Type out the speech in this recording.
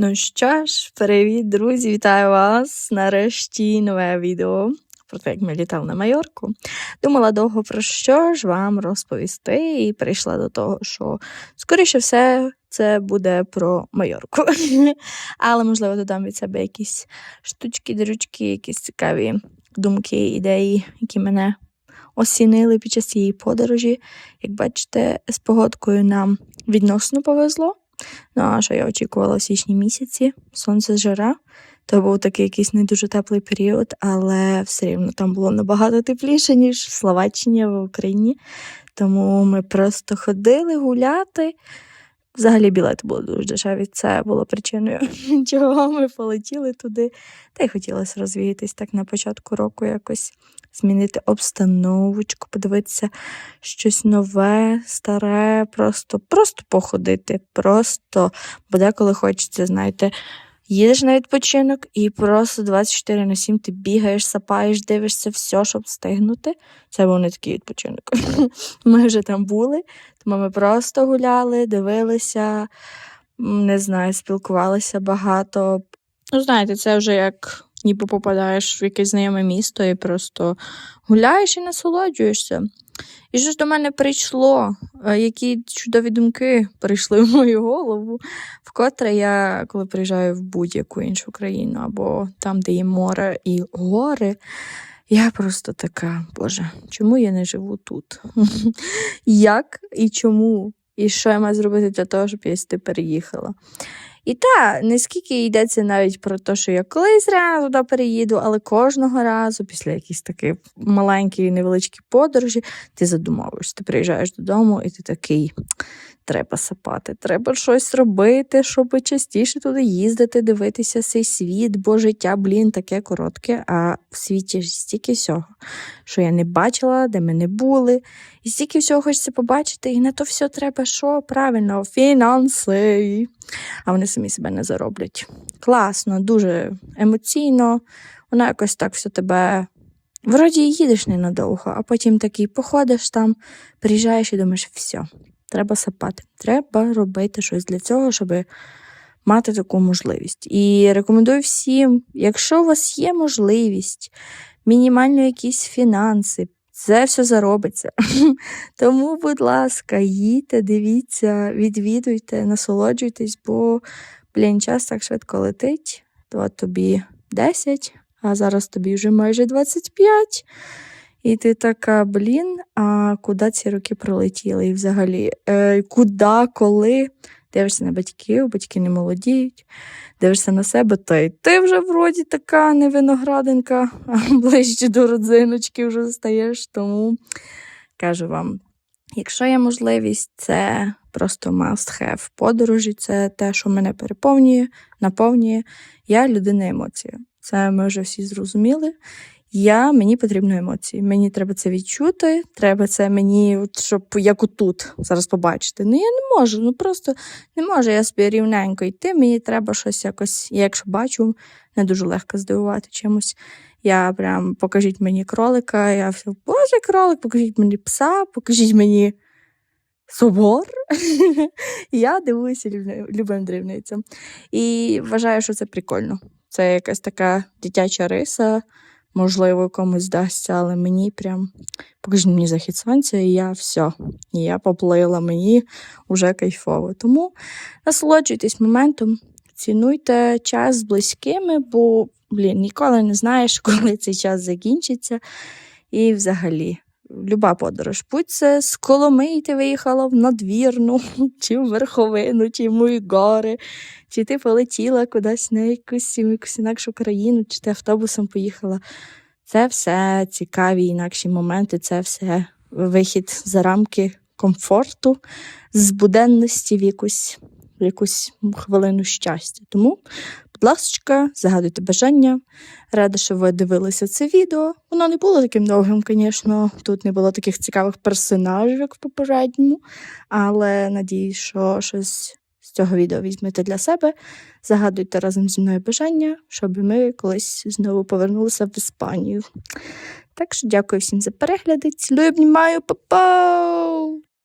Ну що ж, привіт, друзі! Вітаю вас! Нарешті нове відео про те, як ми літали на Майорку. Думала довго про що ж вам розповісти, і прийшла до того, що, скоріше все, це буде про Майорку. Але, можливо, додам від себе якісь штучки, дрючки, якісь цікаві думки, ідеї, які мене осінили під час цієї подорожі. Як бачите, з погодкою нам відносно повезло. Ну, а що я очікувала в січні місяці, сонце жара. То був такий якийсь не дуже теплий період, але все рівно там було набагато тепліше, ніж в Словаччині в Україні. Тому ми просто ходили гуляти. Взагалі білети були дуже дешеві. Це було причиною, чого ми полетіли туди. Та й хотілося розвіятись так на початку року якось змінити обстановочку, подивитися щось нове, старе, просто просто походити. Просто, бо деколи хочеться, знаєте, їдеш на відпочинок і просто 24 на 7 ти бігаєш, сапаєш, дивишся все, щоб встигнути. Це був не такий відпочинок. Ми вже там були, тому ми просто гуляли, дивилися, не знаю, спілкувалися багато. Ну, знаєте, це вже як ніби попадаєш в якесь знайоме місто і просто гуляєш і насолоджуєшся. І що ж до мене прийшло, е, які чудові думки прийшли в мою голову, вкотре я, коли приїжджаю в будь-яку іншу країну, або там, де є море і гори, я просто така, Боже, чому я не живу тут? Як і чому? І що я маю зробити для того, щоб я сюди переїхала? І та, не скільки йдеться навіть про те, що я колись реально туди переїду, але кожного разу, після якісь такі маленькі невеличкі подорожі, ти задумовуєшся, ти приїжджаєш додому, і ти такий. Треба сапати, треба щось робити, щоб частіше туди їздити, дивитися цей світ, бо життя, блін, таке коротке, а в світі ж стільки всього, що я не бачила, де ми не були. І стільки всього хочеться побачити, і на то все треба що? Правильно, фінанси. А вони самі себе не зароблять. Класно, дуже емоційно, воно якось так все тебе. Вроді їдеш ненадовго, а потім такий походиш там, приїжджаєш і думаєш, все, треба сапати, треба робити щось для цього, щоб мати таку можливість. І рекомендую всім, якщо у вас є можливість, мінімально якісь фінанси, це все заробиться. Тому, будь ласка, їдьте, дивіться, відвідуйте, насолоджуйтесь, бо, блін, час так швидко летить, то тобі 10, а зараз тобі вже майже 25. І ти така, блін, а куди ці роки пролетіли? І взагалі, е, куди, коли? Дивишся на батьків, батьки не молодіють, дивишся на себе, та й ти вже вроді така не виноградинка, а ближче до родзиночки вже стаєш. Тому кажу вам, якщо є можливість, це просто must have подорожі, це те, що мене переповнює, наповнює. Я людина емоція. Це ми вже всі зрозуміли. Я мені потрібно емоції. Мені треба це відчути. Треба це мені, щоб як отут зараз побачити. Ну я не можу. Ну просто не можу я собі рівненько йти. Мені треба щось якось. Я якщо бачу, не дуже легко здивувати чимось. Я прям покажіть мені кролика. Я все, боже, кролик, покажіть мені пса, покажіть мені. Собор. я дивуюся любим дрібницям. І вважаю, що це прикольно. Це якась така дитяча риса можливо, комусь здасться, але мені прям покажіть мені захід сонця, і я все. І я поплила, мені вже кайфово. Тому насолоджуйтесь моментом, цінуйте час з близькими, бо, блін, ніколи не знаєш, коли цей час закінчиться. І взагалі. Люба подорож, будь це з Коломиї ти виїхала в надвірну, чи в верховину, чи в мої гори, чи ти полетіла кудись на якусь, якусь інакшу країну, чи ти автобусом поїхала. Це все цікаві інакші моменти, це все вихід за рамки комфорту, з буденності в якусь, в якусь хвилину щастя. Тому Будь ласка, загадуйте бажання. Рада, що ви дивилися це відео. Воно не було таким довгим, звісно. Тут не було таких цікавих персонажів, як в попередньому, але надіюсь, що щось з цього відео візьмете для себе. Загадуйте разом зі мною бажання, щоб ми колись знову повернулися в Іспанію. Так що дякую всім за перегляди. Цілую, обнімаю, па-па!